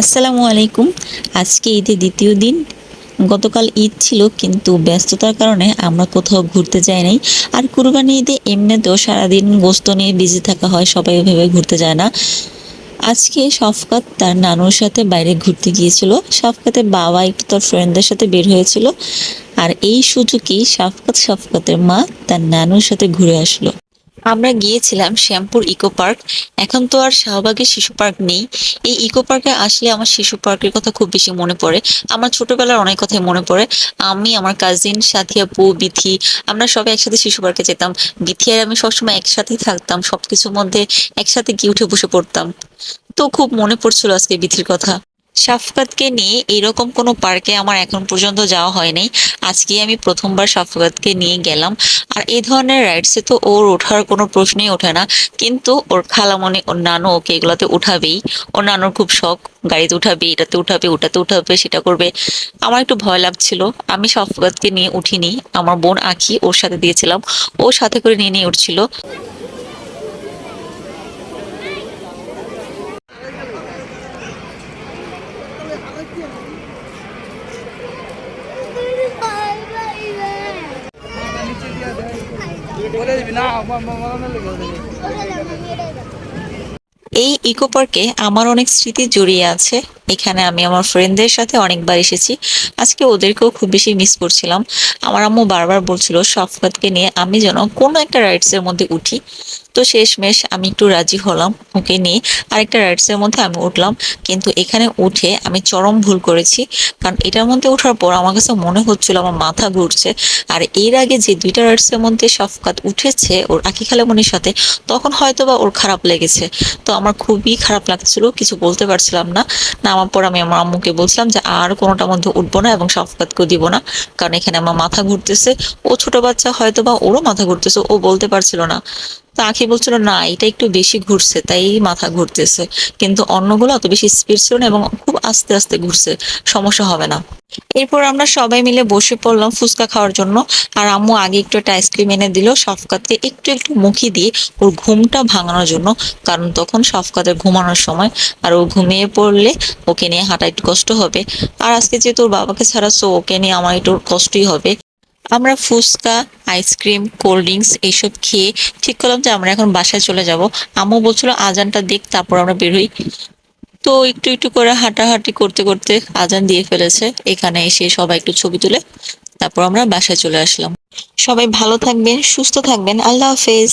আসসালামু আলাইকুম। আজকে ঈদের দ্বিতীয় দিন। গতকাল ঈদ ছিল, কিন্তু ব্যস্ততার কারণে আমরা কোথাও ঘুরতে যাই নাই। আর কুরবানি ঈদে এমনিতেও সারাদিন গোস্ত নিয়ে বিজি থাকা হয়, সবাই ওইভাবে ঘুরতে যায় না। আজকে শফকাত তার নানুর সাথে বাইরে ঘুরতে গিয়েছিল। শফকাতের বাবা একটু তার ফ্রেন্ডদের সাথে বের হয়েছিল। আর এই সুযোগেই শফকাত শফকাতের মা তার নানুর সাথে ঘুরে আসলো। আমরা গিয়েছিলাম শ্যামপুর ইকো পার্ক। এখন তো আর শাহবাগের শিশু পার্ক নেই। এই ইকো পার্কে আসলে আমার শিশু পার্কের কথা খুব বেশি মনে পড়ে। আমার ছোটবেলার অনেক কথাই মনে পড়ে। আমি, আমার কাজিন সাথী আপু, বিথি, আমরা সবাই একসাথে শিশু পার্কে যেতাম। বিথি আর আমি সবসময় একসাথেই থাকতাম। সবকিছুর মধ্যে একসাথে গিয়ে উঠে বসে পড়তাম। তো খুব মনে পড়ছিল আজকে বিথির কথা। শাফকাতকে নিয়ে এরকম কোনো পার্কে আমার এখন পর্যন্ত যাওয়া হয়নি। আজকে আমি প্রথমবার শাফকাতকে নিয়ে গেলাম। আর এই ধরনের রাইডসে তো ওর ওঠার কোনো প্রশ্নই ওঠে না। কিন্তু ওর খালামণি, ওর নানু ওকে এগুলোতে উঠাবেই। ওর নানুর খুব শখ, গাড়িতে উঠাবে, এটাতে উঠাবে, ওটাতে উঠাবে, সেটা করবে। আমার একটু ভয় লাগছিল। আমি শাফকাতকে নিয়ে উঠিনি। আমার বোন আঁকি ওর সাথে দিয়েছিলাম। ও সাথে করে নিয়ে নিয়ে উঠছিল বলে দিবি না আমার মামা লেগে যাবে এই ইকো পার্কে আমার অনেক স্মৃতি জড়িয়ে আছে। এখানে আমি আমার ফ্রেন্ডদের সাথে অনেকবার এসেছি। আজকে ওদেরকেও খুব বেশি মিস করছিলাম। আমার আম্মু বারবার বলছিল, শফকাতকে নিয়ে আমি যেন কোনো একটা রাইডস এর মধ্যে উঠি। তো শেষমেশ আমি একটু রাজি হলাম, ওকে নিয়ে। আরেকটা রাইডস এর মধ্যে আমি উঠলাম, কিন্তু এখানে উঠে আমি চরম ভুল করেছি। কারণ এটার মধ্যে ওঠার পর আমার কাছে মনে হচ্ছিল আমার মাথা ঘুরছে। আর এর আগে যে দুইটা রাইডস এর মধ্যে শফকাত উঠেছে ওর আকি খালামনির সাথে, তখন হয়তো বা ওর খারাপ লেগেছে। তো আমার খুবই খারাপ লাগছিল, কিছু বলতে পারছিলাম না নামার পর আমি আমার আম্মুকে বলছিলাম যে আর কোনোটার মধ্যে উঠবো না এবং সফপাতকেও দিব না। কারণ এখানে আমার মাথা ঘুরতেছে। ও ছোট বাচ্চা হয়তো বা ওরও মাথা ঘুরতেছে। ও বলতে পারছিল না। তো আখি বলছিল, না, এটা একটু বেশি ঘুরছে, তাই মাথা ঘুরতেছে। কিন্তু অন্যগুলো অত বেশি স্পিড ছিল না এবং খুব আস্তে আস্তে ঘুরছে, সমস্যা হবে না। এরপর আমরা সবাই মিলে বসে পড়লাম ফুচকা খাওয়ার জন্য। আর আম্মু আগে একটু একটা আইসক্রিম এনে দিল শফকাতকে একটু একটু মুখি দিয়ে ওর ঘুমটা ভাঙানোর জন্য। কারণ তখন শফকাতের ঘুমানোর সময়, আর ও ঘুমিয়ে পড়লে ওকে নিয়ে হাঁটা একটু কষ্ট হবে। আর আজকে যেহেতু ওর বাবাকে ছাড়াচ্ছো ওকে নিয়ে আমার একটু কষ্টই হবে। আমরা ফুচকা, আইসক্রিম, কোল্ড ড্রিঙ্কস এইসব খেয়ে ঠিক করলাম যে আমরা এখন বাসায় চলে যাব। আম্মু বলছিল আজানটা দেখ, তারপর আমরা বেরোই তো একটু একটু করে হাঁটাহাঁটি করতে করতে আজান দিয়ে ফেলেছে। এখানে এসে সবাই একটু ছবি তুলে তারপর আমরা বাসায় চলে আসলাম। সবাই ভালো থাকবেন, সুস্থ থাকবেন। আল্লাহ হাফেজ।